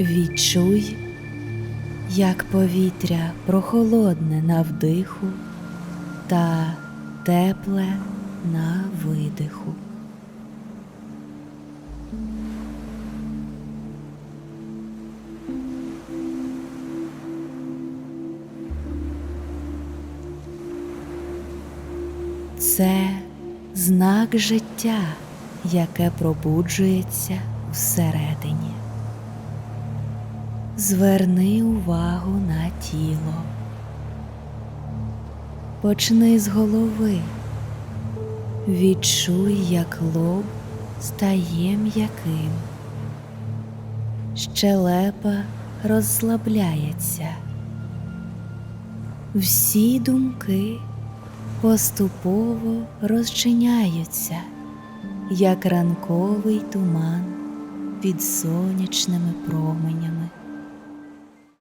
Відчуй, як повітря прохолодне на вдиху та тепле на видиху. Це знак життя, яке пробуджується всередині. Зверни увагу на тіло. Почни з голови. Відчуй, як лоб стає м'яким. Щелепа розслабляється. Всі думки поступово розчиняються, як ранковий туман під сонячними променями.